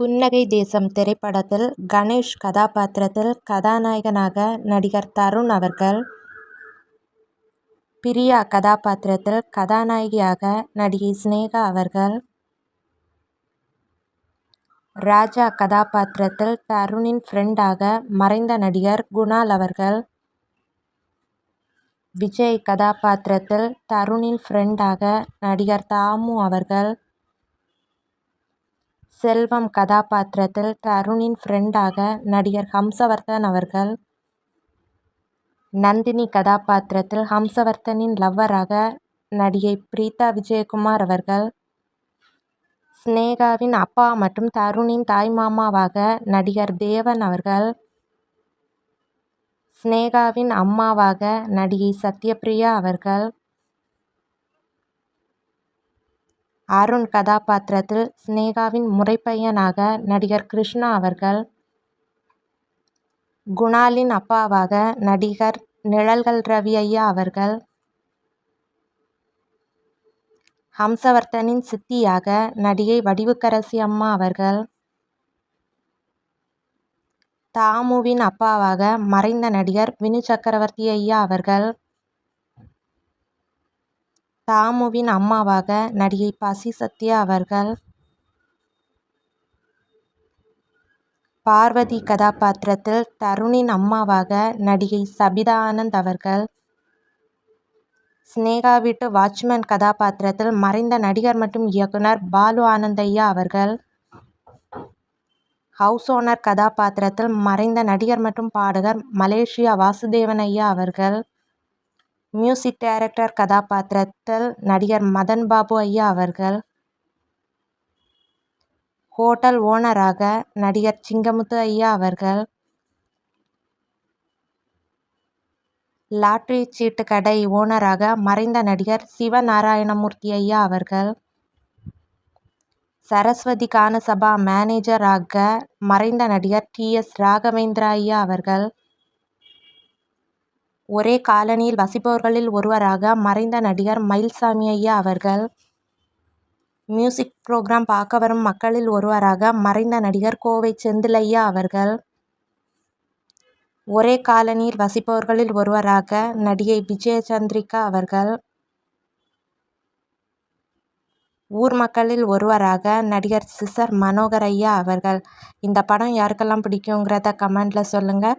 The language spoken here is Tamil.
புன்னகை தேசம் திரைப்படத்தில் கணேஷ் கதாபாத்திரத்தில் கதாநாயகனாக நடிகர் தருண் அவர்கள். பிரியா கதாபாத்திரத்தில் கதாநாயகியாக நடிகை சினேகா அவர்கள். ராஜா கதாபாத்திரத்தில் தருணின் ஃப்ரெண்டாக மறைந்த நடிகர் குணால் அவர்கள். விஜய் கதாபாத்திரத்தில் தருணின் ஃப்ரெண்டாக நடிகர் தாமு அவர்கள். செல்வம் கதாபாத்திரத்தில் தருணின் ஃப்ரெண்டாக நடிகர் ஹம்சவர்தன் அவர்கள். நந்தினி கதாபாத்திரத்தில் ஹம்சவர்தனின் லவ்வராக நடிகை பிரீதா விஜயகுமார் அவர்கள். சினேகாவின் அப்பா மற்றும் தருணின் தாய்மாமாவாக நடிகர் தேவன் அவர்கள். சினேகாவின் அம்மாவாக நடிகை சத்யபிரியா அவர்கள். அருண் கதாபாத்திரத்தில் சினேகாவின் முறைப்பையனாக நடிகர் கிருஷ்ணா அவர்கள் குணாலின் அப்பாவாக நடிகர் நிழல்கள் ரவி ஐயா அவர்கள் ஹம்சவர்தனின் சித்தியாக நடிகை வடிவுக்கரசி அம்மா அவர்கள் தாமுவின் அப்பாவாக மறைந்த நடிகர் வினு சக்கரவர்த்தி ஐயா அவர்கள் தாமுவின் அம்மாவாக நடிகை பசி சத்யா அவர்கள் பார்வதி கதாபாத்திரத்தில் தருணின் அம்மாவாக நடிகை சபிதா ஆனந்த் அவர்கள் சினேகா வீட்டு வாட்ச்மேன் கதாபாத்திரத்தில் மறைந்த நடிகர் மற்றும் இயக்குனர் பாலு ஆனந்தையா அவர்கள் ஹவுஸ் ஓனர் கதாபாத்திரத்தில் மறைந்த நடிகர் மற்றும் பாடகர் மலேசியா வாசுதேவன் ஐயா அவர்கள் மியூசிக் டைரக்டர் கதாபாத்திரத்தில் நடிகர் மதன் பாபு ஐயா அவர்கள். ஹோட்டல் ஓனராக நடிகர் சிங்கமுத்து ஐயா அவர்கள். லாட்டரி சீட்டு கடை ஓனராக மறைந்த நடிகர் சிவநாராயணமூர்த்தி ஐயா அவர்கள். சரஸ்வதி கானசபா மேனேஜராக மறைந்த நடிகர் டி எஸ் ராகவேந்திரா ஐயா அவர்கள். ஒரே காலனியில் வசிப்பவர்களில் ஒருவராக மறைந்த நடிகர் மயில்சாமி ஐயா அவர்கள் மியூசிக் புரோகிராம் பார்க்க வரும் மக்களில் ஒருவராக மறைந்த நடிகர் கோவை செந்திலையா அவர்கள் ஒரே காலனியில் வசிப்பவர்களில் ஒருவராக நடிகை விஜயசந்திரிகா அவர்கள் ஊர் மக்களில் ஒருவராக நடிகர் சிசர் மனோகர் ஐயா அவர்கள். இந்த படம் யாருக்கெல்லாம் பிடிக்குங்கிறத கமெண்டில் சொல்லுங்கள்